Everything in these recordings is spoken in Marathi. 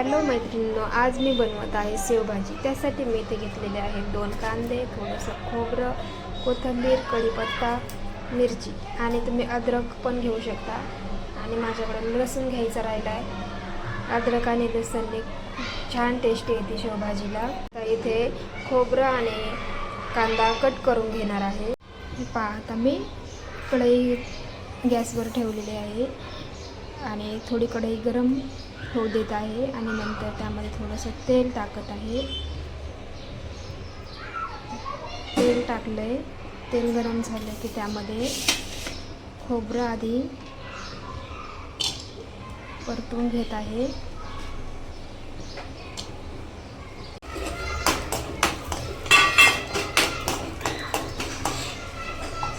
हॅलो मैत्रिणींनो आज मी बनवत आहे शेवभाजी. त्यासाठी मी इथे घेतलेले आहेत दोन कांदे थोडंसं खोबरं कोथिंबीर कढीपत्ता मिरची. आणि तुम्ही अद्रक पण घेऊ शकता. आणि माझ्याकडे लसूण घ्यायचा राहिला आहे अद्रक आणि लसूणने छान टेस्ट येते शेवभाजीला. तर इथे खोबरं आणि कांदा कट करून घेणार आहे. पहा आता मी कढई गॅसवर ठेवलेली आहे. आणि थोडी कढई गरम होऊ देत आहे आणि नंतर त्यामध्ये थोडंसं तेल टाकत आहे. तेल टाकलं आहे तेल गरम झालं की त्यामध्ये खोबरं आधी परतून घेत आहे.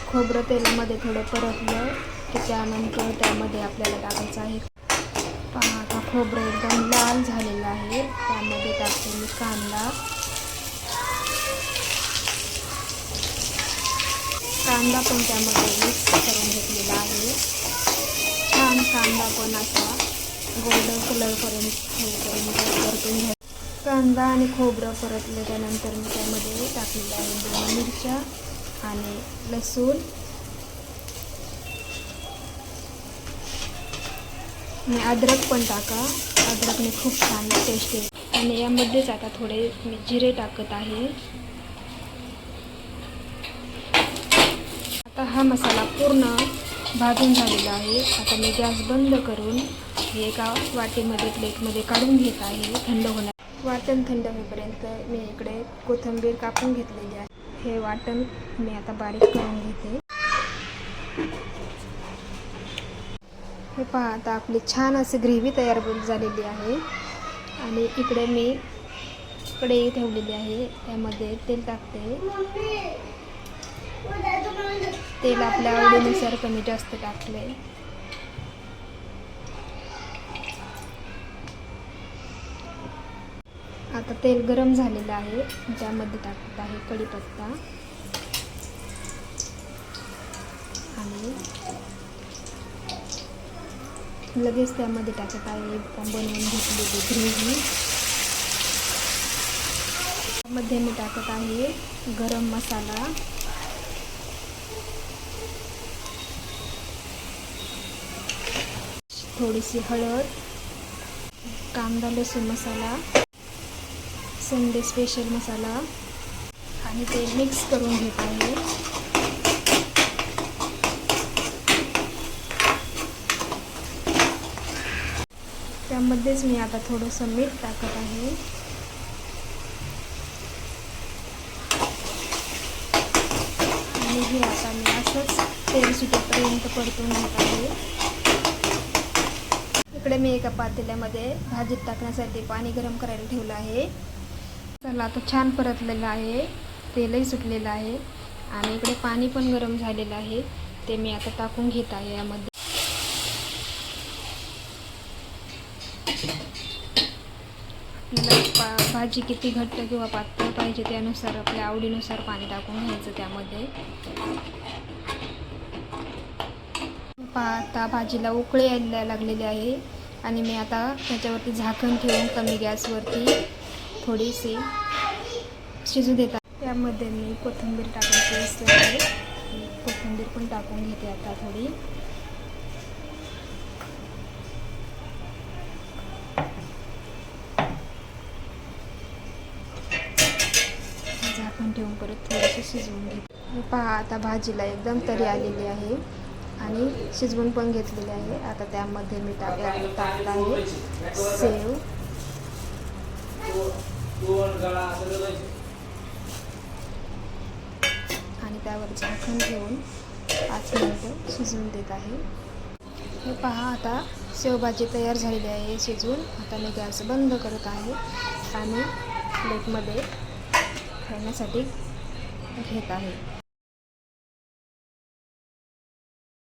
खोबरं तेलामध्ये थोडं परतलं की त्यानंतर त्यामध्ये आपल्याला टाकायचं आहे पहा आता खोबरं एकदम लाल झालेलं आहे. त्यामध्ये टाकते मी कांदा. कांदा पण त्यामध्ये मिक्स करून घेतलेला आहे. छान कांदा पण असा गोल्डन कलरपर्यंत परतून घ्या. कांदा आणि खोबरं परतल्याच्यानंतर मी त्यामध्ये टाकलेलं आहे दोन मिरच्या आणि लसूण. आणि अद्रक पण टाका. अद्रकने खूप छान टेस्ट येते आणि यामध्येच आता थोडे मी जिरे टाकत आहे. आता हा मसाला पूर्ण भाजून झालेला आहे. आता मी गॅस बंद करून हे एका वाटीमध्ये प्लेटमध्ये काढून घेत आहे. थंड होणार वाटण थंड होईपर्यंत मी इकडे कोथिंबीर कापून घेतलेली आहे. हे वाटण मी आता बारीक करून घेते. हे पहा आता आपली छान अशी ग्रेव्ही तयार झालेली आहे. आणि इकडे मी कढई ठेवलेली आहे. त्यामध्ये तेल टाकते. तेल आपल्या आवडीनुसार कमी जास्त टाकले. आता तेल गरम झालेलं आहे. त्यामध्ये टाकत आहे कढीपत्ता. आणि लगेच त्यामध्ये टाकत आहे. बनवून घेतलेली ग्रेव्ही. मध्ये मी टाकत आहे गरम मसाला. थोडीशी हळद. कांदा लसूण मसाला. संडे स्पेशल मसाला. आणि ते मिक्स करून घेत आहे. त्यामध्येच मी आता थोडंसं मीठ टाकत आहे. आणि हे आता मी असंच तेल सुटेपर्यंत परतून घेत आहे. इकडे मी एका पातेल्यामध्ये भाजीत टाकण्यासाठी पाणी गरम करायला ठेवलं आहे. चला आता छान परतलेलं आहे. तेलही सुटलेलं आहे. आणि इकडे पाणी पण गरम झालेलं आहे. ते मी आता टाकून घेत आहे यामध्ये. आपल्याला पा भाजी किती घट्ट किंवा पातळ पाहिजे त्यानुसार आपल्या आवडीनुसार पाणी टाकून घ्यायचं त्यामध्ये. पा आता भाजीला उकळी यायला लागलेली आहे आणि मी आता त्याच्यावरती झाकण ठेवून कमी गॅसवरती थोडीशी शिजू देतात त्यामध्ये मी कोथिंबीर टाकायची असल्यामुळे कोथिंबीर पण टाकून घेते आता थोडी. झाकण ठेवून परत थोडंसं शिजवून घेते. पहा आता भाजीला एकदम तरी आलेली आहे आणि शिजवून पण घेतलेली आहे. आता त्यामध्ये मी टाक टाकलं आहे सेव. आणि त्यावर झाकण ठेवून पाच मिनटं शिजवून देत आहे. हे पहा आता शेवभाजी तयार झालेली आहे शिजवून. आता मी गॅस बंद करत आहे आणि प्लेटमध्ये खेळण्यासाठी घेत आहे.